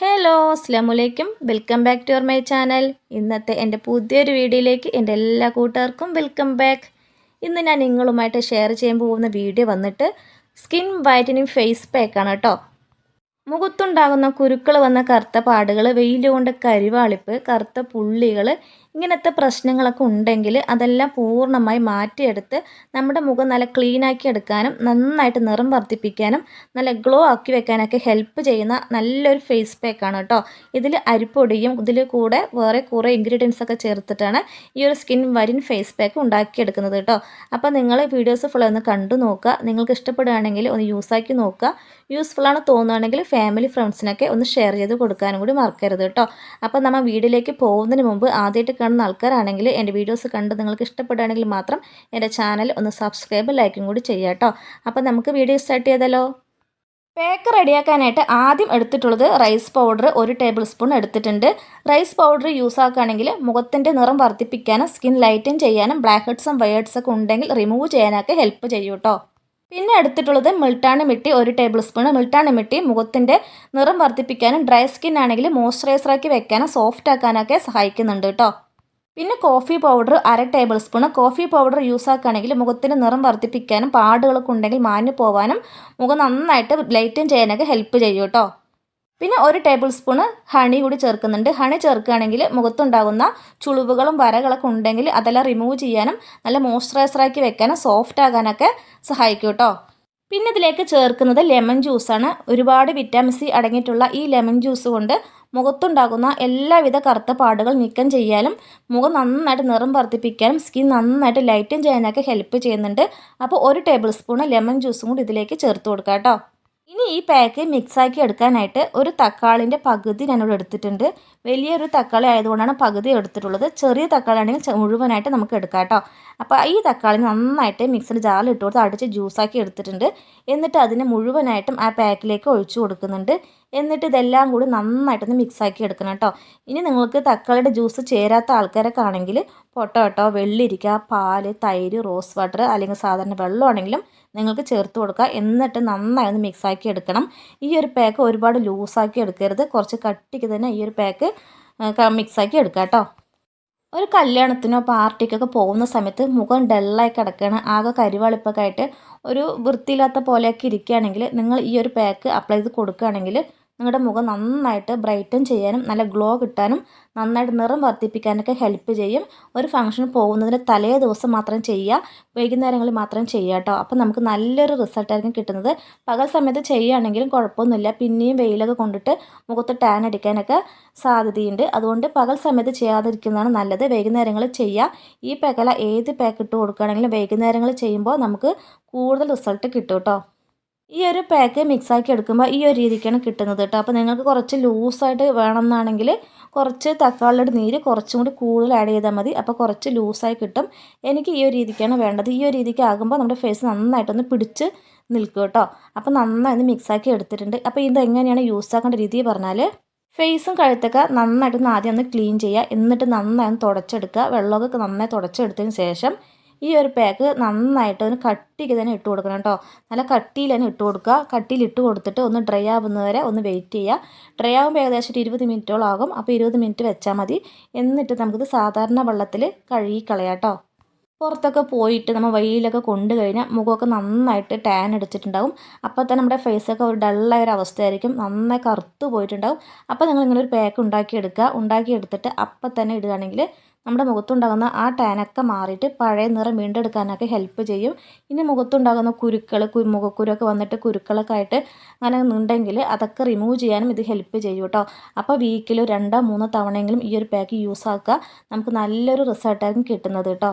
Hello അസ്ലാമലൈക്കും welcome back to your my channel ഇന്നത്തെ എന്റെ പുതിയൊരു വീഡിയോയിലേക്ക് എന്റെ എല്ലാ കൂട്ടുകാർക്കും വെൽക്കം ബാക്ക് ഇന്ന് ഞാൻ നിങ്ങളുമായിട്ട് ഷെയർ ചെയ്യാൻ പോകുന്ന വീഡിയോ വന്നിട്ട് സ്കിൻ വൈറ്റനിങ് ഫേസ് പാക്കാണ് കേട്ടോ. മുഖത്തുണ്ടാകുന്ന കുരുക്കൾ വന്ന കറുത്ത പാടുകൾ വെയിലുകൊണ്ട് കരിവാളിപ്പ് കറുത്ത പുള്ളികൾ ഇങ്ങനത്തെ പ്രശ്നങ്ങളൊക്കെ ഉണ്ടെങ്കിൽ അതെല്ലാം പൂർണമായി മാറ്റിയെടുത്ത് നമ്മുടെ മുഖം നല്ല ക്ലീനാക്കി എടുക്കാനും നന്നായിട്ട് നിറം വർദ്ധിപ്പിക്കാനും നല്ല ഗ്ലോ ആക്കി വെക്കാനൊക്കെ ഹെൽപ്പ് ചെയ്യുന്ന നല്ലൊരു ഫേസ് പാക്കാണ് കേട്ടോ ഇതിൽ അരിപ്പൊടിയും ഇതിൽ കൂടെ വേറെ കുറേ ഇൻഗ്രീഡിയൻസ് ഒക്കെ ചേർത്തിട്ടാണ് ഈ ഒരു സ്കിൻ വരിൻ ഫേസ് പാക്ക് ഉണ്ടാക്കിയെടുക്കുന്നത് കേട്ടോ അപ്പോൾ നിങ്ങൾ വീഡിയോസ് ഫുൾ ഒന്ന് കണ്ടു നോക്കുക. നിങ്ങൾക്ക് ഇഷ്ടപ്പെടുകയാണെങ്കിൽ ഒന്ന് യൂസാക്കി നോക്കുക. യൂസ്ഫുൾ ആണ് തോന്നുകയാണെങ്കിൽ ഫാമിലി ഫ്രണ്ട്സിനൊക്കെ ഒന്ന് ഷെയർ ചെയ്ത് കൊടുക്കാനും കൂടി മറക്കരുത് കേട്ടോ അപ്പോൾ നമ്മൾ വീഡിയോയിലേക്ക് പോകുന്നതിന് മുമ്പ് ആദ്യമായിട്ട് കാണുന്ന ആൾക്കാരാണെങ്കിൽ എന്റെ വീഡിയോസ് കണ്ട് നിങ്ങൾക്ക് ഇഷ്ടപ്പെടുകയാണെങ്കിൽ മാത്രം എന്റെ ചാനൽ ഒന്ന് സബ്സ്ക്രൈബ് ലൈക്കും കൂടി ചെയ്യാം കേട്ടോ. അപ്പോൾ നമുക്ക് വീഡിയോ സ്റ്റാർട്ട് ചെയ്താലോ? പേക്ക് റെഡിയാക്കാനായിട്ട് ആദ്യം എടുത്തിട്ടുള്ളത് റൈസ് പൗഡർ ഒരു ടേബിൾ സ്പൂൺ എടുത്തിട്ടുണ്ട്. റൈസ് പൗഡർ യൂസ് ആക്കുകയാണെങ്കിൽ മുഖത്തിന്റെ നിറം വർദ്ധിപ്പിക്കാനും സ്കിൻ ലൈറ്റൻ ചെയ്യാനും ബ്ലാക്ക് ഹെഡ്സും വൈറ്റ്സൊക്കെ ഉണ്ടെങ്കിൽ റിമൂവ് ചെയ്യാനൊക്കെ ഹെൽപ്പ് ചെയ്യും കേട്ടോ. പിന്നെ എടുത്തിട്ടുള്ളത് മിൾട്ടാണ് മിട്ടി ഒരു ടേബിൾ സ്പൂൺ. മിൾട്ടാണ് മിട്ടി മുഖത്തിന്റെ നിറം വർദ്ധിപ്പിക്കാനും ഡ്രൈ സ്കിൻ ആണെങ്കിൽ മോയ്സ്ചറൈസറാക്കി വെക്കാനും സോഫ്റ്റ് ആക്കാനൊക്കെ സഹായിക്കുന്നുണ്ട് കേട്ടോ. പിന്നെ കോഫി പൗഡർ അര tablespoon coffee powder use ആക്കുകയാണെങ്കിൽ മുഖത്തിന് നിറം വർദ്ധിപ്പിക്കാനും പാടുകളൊക്കെ ഉണ്ടെങ്കിൽ മാഞ്ഞു പോകാനും മുഖം നന്നായിട്ട് ലൈറ്റൻ ചെയ്യാനൊക്കെ ഹെൽപ്പ് ചെയ്യും കേട്ടോ. പിന്നെ ഒരു ടേബിൾ സ്പൂണ് ഹണി കൂടി ചേർക്കുന്നുണ്ട്. ഹണി ചേർക്കുകയാണെങ്കിൽ മുഖത്തുണ്ടാകുന്ന ചുളിവുകളും വരകളൊക്കെ ഉണ്ടെങ്കിൽ അതെല്ലാം റിമൂവ് ചെയ്യാനും നല്ല മോയ്സ്ചറൈസറാക്കി വെക്കാനും സോഫ്റ്റ് ആകാനൊക്കെ സഹായിക്കും കേട്ടോ. പിന്നെ ഇതിലേക്ക് ചേർക്കുന്നത് ലെമൺ ജ്യൂസാണ് ഒരുപാട് വിറ്റാമിൻ സി അടങ്ങിയിട്ടുള്ള ഈ ലെമൺ ജ്യൂസ് കൊണ്ട് മുഖത്തുണ്ടാകുന്ന എല്ലാവിധ കറുത്ത പാടുകൾ നീക്കം ചെയ്യാനും മുഖം നന്നായിട്ട് നിറം വർദ്ധിപ്പിക്കാനും സ്കിൻ നന്നായിട്ട് ലൈറ്റൻ ചെയ്യാനൊക്കെ ഹെൽപ്പ് ചെയ്യുന്നുണ്ട്. അപ്പോൾ ഒരു ടേബിൾ സ്പൂൺ ലെമൺ ജ്യൂസും കൂടി ഇതിലേക്ക് ചേർത്ത് കൊടുക്കാം കേട്ടോ ഇനി ഈ പാക്ക് മിക്സാക്കി എടുക്കാനായിട്ട് ഒരു തക്കാളിന്റെ പകുതി ഞാനിവിടെ എടുത്തിട്ടുണ്ട്. വലിയൊരു തക്കാളി ആയതുകൊണ്ടാണ് പകുതി എടുത്തിട്ടുള്ളത്. ചെറിയ തക്കാളി ആണെങ്കിൽ മുഴുവനായിട്ട് നമുക്ക് എടുക്കാം കേട്ടോ. അപ്പോൾ ഈ തക്കാളി നന്നായിട്ട് മിക്സിന്റെ ജാറിൽ ഇട്ട് കൊടുത്ത് അടിച്ച് ജ്യൂസാക്കി എടുത്തിട്ടുണ്ട്. എന്നിട്ട് അതിനെ മുഴുവനായിട്ടും ആ പാക്കിലേക്ക് ഒഴിച്ചു കൊടുക്കുന്നുണ്ട്. എന്നിട്ട് ഇതെല്ലാം കൂടി നന്നായിട്ടൊന്ന് മിക്സാക്കി എടുക്കണം കേട്ടോ. ഇനി നിങ്ങൾക്ക് തക്കാളിയുടെ ജ്യൂസ് ചേരാത്ത ആൾക്കാരൊക്കെ ആണെങ്കിൽ പൊട്ടോട്ടോ വെള്ളിരിക്ക പാൽ തൈര് റോസ് വാട്ടർ അല്ലെങ്കിൽ സാധാരണ വെള്ളമാണെങ്കിലും നിങ്ങൾക്ക് ചേർത്ത് കൊടുക്കുക. എന്നിട്ട് നന്നായി ഒന്ന് മിക്സാക്കി എടുക്കണം. ഈ ഒരു പാക്ക് ഒരുപാട് ലൂസാക്കി എടുക്കരുത്. കുറച്ച് കട്ടിക്ക് തന്നെ ഈ ഒരു പാക്ക് മിക്സാക്കി എടുക്കുക കേട്ടോ. ഒരു കല്യാണത്തിനോ പാർട്ടിക്കൊക്കെ പോകുന്ന സമയത്ത് മുഖം ഡല്ലായി കിടക്കുകയാണ് ആകെ കരിവാളിപ്പൊക്കെ ആയിട്ട് ഒരു വൃത്തിയില്ലാത്ത പോലെയൊക്കെ ഇരിക്കുകയാണെങ്കിൽ നിങ്ങൾ ഈ ഒരു പാക്ക് അപ്ലൈ ചെയ്ത് കൊടുക്കുകയാണെങ്കിൽ നിങ്ങളുടെ മുഖം നന്നായിട്ട് ബ്രൈറ്റൻ ചെയ്യാനും നല്ല ഗ്ലോ കിട്ടാനും നന്നായിട്ട് നിറം വർദ്ധിപ്പിക്കാനൊക്കെ ഹെൽപ്പ് ചെയ്യും. ഒരു ഫംഗ്ഷന് പോകുന്നതിന് തലേ ദിവസം മാത്രം ചെയ്യുക വൈകുന്നേരങ്ങളിൽ മാത്രം ചെയ്യുക കേട്ടോ അപ്പോൾ നമുക്ക് നല്ലൊരു റിസൾട്ടായിരിക്കും കിട്ടുന്നത്. പകൽ സമയത്ത് ചെയ്യുകയാണെങ്കിലും കുഴപ്പമൊന്നുമില്ല. പിന്നെയും വെയിലൊക്കെ കൊണ്ടിട്ട് മുഖത്ത് ടാൻ അടിക്കാനൊക്കെ സാധ്യതയുണ്ട്. അതുകൊണ്ട് പകൽ സമയത്ത് ചെയ്യാതിരിക്കുന്നതാണ് നല്ലത്. വൈകുന്നേരങ്ങളിൽ ചെയ്യുക ഈ പാക്കല ഏത് പാക്ക് കൊടുക്കുകയാണെങ്കിലും വൈകുന്നേരങ്ങളിൽ ചെയ്യുമ്പോൾ നമുക്ക് കൂടുതൽ റിസൾട്ട് കിട്ടും കേട്ടോ ഈ ഒരു പാക്ക് മിക്സാക്കി എടുക്കുമ്പോൾ ഈ ഒരു രീതിക്കാണ് കിട്ടുന്നത് കേട്ടോ അപ്പോൾ നിങ്ങൾക്ക് കുറച്ച് ലൂസായിട്ട് വേണമെന്നാണെങ്കിൽ കുറച്ച് തക്കാളിയുടെ നീര് കുറച്ചും കൂടി കൂടുതൽ ആഡ് ചെയ്താൽ മതി. അപ്പോൾ കുറച്ച് ലൂസായി കിട്ടും. എനിക്ക് ഈ ഒരു രീതിക്കാണ് വേണ്ടത്. ഈ ഒരു രീതിക്ക് ആകുമ്പോൾ നമ്മുടെ ഫേസ് നന്നായിട്ടൊന്ന് പിടിച്ച് നിൽക്കും കേട്ടോ അപ്പോൾ നന്നായി ഒന്ന് മിക്സാക്കി എടുത്തിട്ടുണ്ട്. അപ്പോൾ ഇത് എങ്ങനെയാണ് യൂസ് ആക്കേണ്ട രീതി പറഞ്ഞാൽ ഫേസും കഴുത്തൊക്കെ നന്നായിട്ടൊന്ന് ആദ്യം ഒന്ന് ക്ലീൻ ചെയ്യുക. എന്നിട്ട് നന്നായി ഒന്ന് തുടച്ചെടുക്കുക. വെള്ളമൊക്കെ നന്നായി തുടച്ചെടുത്തതിന് ശേഷം ഈ ഒരു പാക്ക് നന്നായിട്ട് ഒന്ന് കട്ടിക്ക് തന്നെ ഇട്ട് കൊടുക്കണം കേട്ടോ. നല്ല കട്ടിയിൽ തന്നെ ഇട്ട് കൊടുക്കുക. കട്ടിയിൽ ഇട്ട് കൊടുത്തിട്ട് ഒന്ന് ഡ്രൈ ആവുന്നവരെ ഒന്ന് വെയിറ്റ് ചെയ്യുക. ഡ്രൈ ആകുമ്പോൾ ഏകദേശം ഒരു ഇരുപത് മിനിറ്റോളം ആകും. അപ്പോൾ ഇരുപത് മിനിറ്റ് വെച്ചാൽ മതി. എന്നിട്ട് നമുക്കിത് സാധാരണ വെള്ളത്തിൽ കഴുകി കളയാം പുറത്തൊക്കെ പോയിട്ട് നമ്മൾ വെയിലൊക്കെ കൊണ്ടു കഴിഞ്ഞാൽ മുഖമൊക്കെ നന്നായിട്ട് ടാൻ അടിച്ചിട്ടുണ്ടാവും. അപ്പോൾ തന്നെ നമ്മുടെ ഫേസൊക്കെ ഒരു ഡള്ളായ ഒരു അവസ്ഥയായിരിക്കും. നന്നായി കറുത്ത് പോയിട്ടുണ്ടാവും. അപ്പോൾ നിങ്ങൾ ഇങ്ങനെ ഒരു പാക്ക് ഉണ്ടാക്കിയെടുക്കുക. ഉണ്ടാക്കിയെടുത്തിട്ട് അപ്പം തന്നെ ഇടുകയാണെങ്കിൽ നമ്മുടെ മുഖത്തുണ്ടാകുന്ന ആ ടാനൊക്കെ മാറിയിട്ട് പഴയ നിറം വീണ്ടെടുക്കാനൊക്കെ ഹെൽപ്പ് ചെയ്യും. ഇനി മുഖത്തുണ്ടാകുന്ന കുരുക്കൾ മുഖക്കുരൊക്കെ വന്നിട്ട് കുരുക്കളൊക്കെ ആയിട്ട് അങ്ങനെ ഉണ്ടെങ്കിൽ അതൊക്കെ റിമൂവ് ചെയ്യാനും ഇത് ഹെൽപ്പ് ചെയ്യും കേട്ടോ അപ്പോൾ വീക്കിൽ രണ്ടോ മൂന്നോ തവണയെങ്കിലും ഈ ഒരു പാക്ക് യൂസ് ആക്കുക. നമുക്ക് നല്ലൊരു റിസൾട്ടായിരിക്കും കിട്ടുന്നത് കേട്ടോ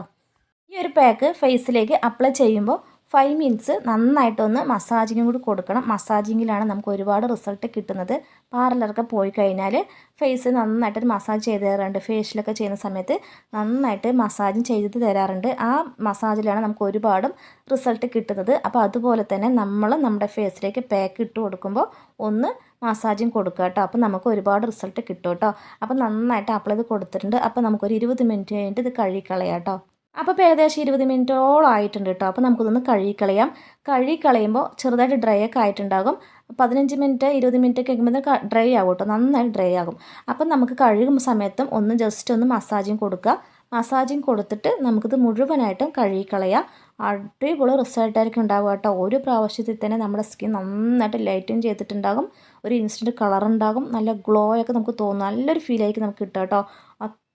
ഈ ഒരു പാക്ക് ഫേസിലേക്ക് അപ്ലൈ ചെയ്യുമ്പോൾ ഫൈവ് മിനിറ്റ്സ് നന്നായിട്ടൊന്ന് മസാജിങ്ങും കൂടി കൊടുക്കണം. മസാജിങ്ങിലാണ് നമുക്ക് ഒരുപാട് റിസൾട്ട് കിട്ടുന്നത്. പാർലറൊക്കെ പോയി കഴിഞ്ഞാൽ ഫേസ് നന്നായിട്ടൊരു മസാജ് ചെയ്ത് തരാറുണ്ട്. ഫേഷ്യലൊക്കെ ചെയ്യുന്ന സമയത്ത് നന്നായിട്ട് മസാജും ചെയ്ത് തരാറുണ്ട്. ആ മസാജിലാണ് നമുക്ക് ഒരുപാടും റിസൾട്ട് കിട്ടുന്നത്. അപ്പോൾ അതുപോലെ തന്നെ നമ്മൾ നമ്മുടെ ഫേസിലേക്ക് പാക്ക് ഇട്ട് കൊടുക്കുമ്പോൾ ഒന്ന് മസാജും കൊടുക്കുക കേട്ടോ. അപ്പോൾ നമുക്ക് ഒരുപാട് റിസൾട്ട് കിട്ടും കേട്ടോ. അപ്പോൾ നന്നായിട്ട് അപ്ലൈ കൊടുത്തിട്ടുണ്ട്. അപ്പോൾ നമുക്കൊരു ഇരുപത് മിനിറ്റ് കഴിഞ്ഞിട്ട് ഇത് കഴുകിക്കളയാം കേട്ടോ. അപ്പോൾ ഇപ്പോൾ ഏകദേശം ഇരുപത് മിനിറ്റോളം ആയിട്ടുണ്ട് കേട്ടോ അപ്പോൾ നമുക്കിതൊന്ന് കഴുകിക്കളയാം. കഴുകിക്കളയുമ്പോൾ ചെറുതായിട്ട് ഡ്രൈ ഒക്കെ ആയിട്ടുണ്ടാകും. പതിനഞ്ച് മിനിറ്റ് ഇരുപത് മിനിറ്റ് ഒക്കെ കഴിയുമ്പോൾ ഡ്രൈ ആകും കേട്ടോ നന്നായി ഡ്രൈ ആകും. അപ്പം നമുക്ക് കഴുകുന്ന സമയത്തും ഒന്ന് ജസ്റ്റ് ഒന്ന് മസാജിങ് കൊടുക്കുക. മസാജിങ് കൊടുത്തിട്ട് നമുക്കിത് മുഴുവനായിട്ടും കഴുകിക്കളയാം. അടിപൊളി റിസൾട്ടായിരിക്കും ഉണ്ടാവുക കേട്ടോ ഒരു പ്രാവശ്യത്തിൽ തന്നെ നമ്മുടെ സ്കിൻ നന്നായിട്ട് ലൈറ്റിങ് ചെയ്തിട്ടുണ്ടാകും. ഒരു ഇൻസ്റ്റന്റ് കളർ ഉണ്ടാകും. നല്ല ഗ്ലോ ഒക്കെ നമുക്ക് തോന്നും. നല്ലൊരു ഫീലായിരിക്കും നമുക്ക് കിട്ടുക കേട്ടോ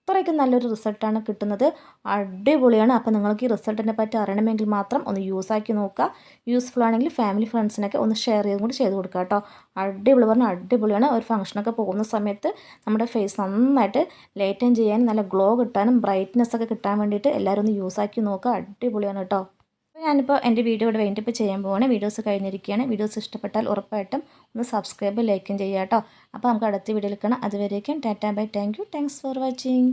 അത്രയ്ക്കും നല്ലൊരു റിസൾട്ടാണ് കിട്ടുന്നത്. അടിപൊളിയാണ്. അപ്പോൾ നിങ്ങൾക്ക് ഈ റിസൾട്ടിനെ പറ്റി അറിയണമെങ്കിൽ മാത്രം ഒന്ന് യൂസ് ആക്കി നോക്കുക. യൂസ്ഫുൾ ആണെങ്കിൽ ഫാമിലി ഫ്രണ്ട്സിനൊക്കെ ഒന്ന് ഷെയർ ചെയ്തും കൂടി ചെയ്ത് കൊടുക്കുക കേട്ടോ. അടിപൊളി പറഞ്ഞാൽ അടിപൊളിയാണ്. ഒരു ഫംഗ്ഷനൊക്കെ പോകുന്ന സമയത്ത് നമ്മുടെ ഫേസ് നന്നായിട്ട് ലൈറ്റൻ ചെയ്യാനും നല്ല ഗ്ലോ കിട്ടാനും ബ്രൈറ്റ്നെസ് ഒക്കെ കിട്ടാൻ വേണ്ടിയിട്ട് എല്ലാവരും ഒന്ന് യൂസ് ആക്കി നോക്കുക. അടിപൊളിയാണ് കേട്ടോ. ഞാനിപ്പോൾ എന്റെ വീഡിയോ ഇവിടെ വേണ്ടിപ്പോൾ ചെയ്യാൻ പോവാണ്. വീഡിയോസ് കഴിഞ്ഞിരിക്കുകയാണ്. വീഡിയോസ് ഇഷ്ടപ്പെട്ടാൽ ഉറപ്പായിട്ടും ഒന്ന് സബ്സ്ക്രൈബ് ലൈക്കും ചെയ്യാം കേട്ടോ. അപ്പോൾ നമുക്ക് അടുത്ത വീഡിയോയിൽ കാണാം. അതുവരേക്കും tata bye. Thank you thanks for watching